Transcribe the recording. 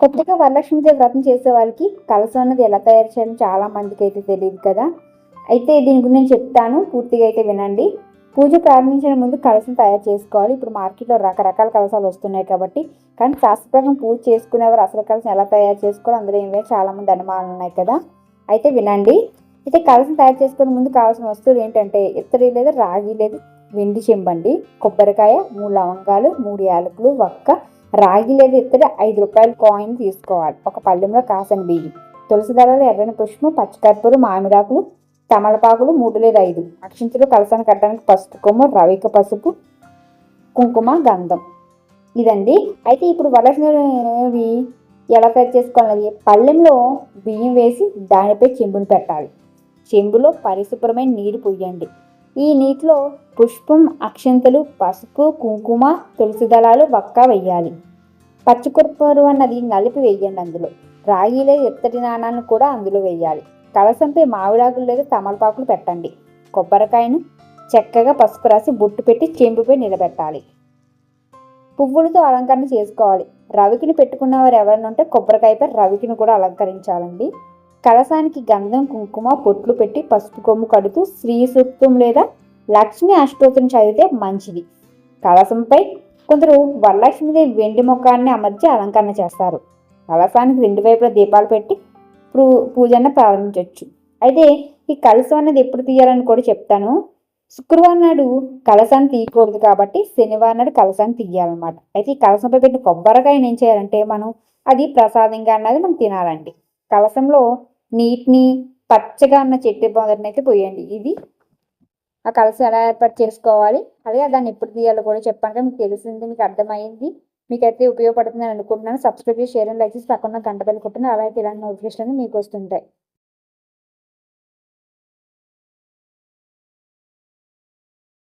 కొత్తగా వరలక్ష్మీదేవి వ్రతం చేసే వాళ్ళకి కలసం అన్నది ఎలా తయారు చేయడం చాలా మందికి అయితే తెలియదు కదా. అయితే దీని గురించి నేను చెప్తాను పూర్తిగా అయితే వినండి. పూజ ప్రారంభించిన ముందు కలసం తయారు చేసుకోవాలి. ఇప్పుడు మార్కెట్లో రకరకాల కలసాలు వస్తున్నాయి కాబట్టి. కానీ శాస్త్రప్రకారం పూజ చేసుకునేవారు అసలు కలసం ఎలా తయారు చేసుకోవాలి అందులో ఏమైనా చాలా మంది అనుమానాలు ఉన్నాయి కదా. అయితే వినండి. అయితే కలసం తయారు చేసుకునే ముందు కావాల్సిన వస్తువులు ఏంటంటే ఇత్తడి లేదా రాగి లేదా వెండి చెంబండి కొబ్బరికాయ మూడు లవంగాలు మూడు యాలకులు వక్క రాగి లేదా ఇత్తడి ఐదు రూపాయల కాయిన్ తీసుకోవాలి. ఒక పళ్ళెంలో కాసని బియ్యం తులసి దళాలు ఎర్రని పుష్పం పచ్చకర్పూరం మామిడాకులు తమలపాకులు మూడు లేదా ఐదు. అక్షింతలు కలసాన్ని కట్టడానికి పసుపు కొమ్మ రవిక పసుపు కుంకుమ గంధం. ఇదండి. అయితే ఇప్పుడు వలసినవి ఎలా తయారు చేసుకోవాలి పళ్ళెంలో బియ్యం వేసి దానిపై చెంబును పెట్టాలి. చెంబులో పరిశుభ్రమైన నీరు పొయ్యండి ఈ నీటిలో పుష్పం అక్షంతలు పసుపు కుంకుమ తులసి దళాలు వక్క వేయాలి. పచ్చికొరపరు అన్నది నలిపి వేయండి అందులో. రాగి లేదా ఎత్తటి నాణాలను కూడా అందులో వేయాలి. కలసంపై మామిడాకులు లేదా తమలపాకులు పెట్టండి. కొబ్బరికాయను చక్కగా పసుపు రాసి బొట్టు పెట్టి చెంబుపై నిలబెట్టాలి. పువ్వులతో అలంకరణ చేసుకోవాలి. రవికిని పెట్టుకున్న వారు ఎవరైనా ఉంటే కొబ్బరికాయపై రవికిని కూడా అలంకరించాలండి. కలసానికి గంధం కుంకుమ పొట్లు పెట్టి పసుపు కొమ్ము కడుతూ శ్రీ సూక్తం లేదా లక్ష్మీ అష్టోత్తరం చదివితే మంచిది. కలసంపై కొందరు వరలక్ష్మీదేవి వెండి ముఖాన్ని అమర్చి అలంకరణ చేస్తారు. కలసానికి రెండు వైపులా దీపాలు పెట్టి పూ పూజను ప్రారంభించవచ్చు అయితే ఈ కలసం అనేది ఎప్పుడు తీయాలని కూడా చెప్తాను. శుక్రవారం నాడు కలసాన్ని తీయకూడదు కాబట్టి శనివారం నాడు కలసాన్ని తీయాలన్నమాట. అయితే ఈ కలసంపై పెట్టిన కొబ్బరికాయని ఏం చేయాలంటే మనం అది ప్రసాదంగా అన్నది మనం తినాలండి. కలసంలో నీటిని పచ్చగా ఉన్న చెట్టు మొదటిని అయితే పోయండి. ఇది ఆ కలసం ఎలా ఏర్పాటు చేసుకోవాలి? అలాగే దాన్ని ఎప్పుడు తీయాలో కూడా చెప్పాను మీకు తెలిసింది మీకు అర్థమైంది మీకైతే ఉపయోగపడుతుందని అనుకుంటున్నాను. సబ్స్క్రైబ్ చేసి షేర్ అండ్ లైక్ చేసి పక్కన గంట బెల్ అలా అలాగే ఇలాంటి నోటిఫికేషన్ మీకు వస్తుంటాయి.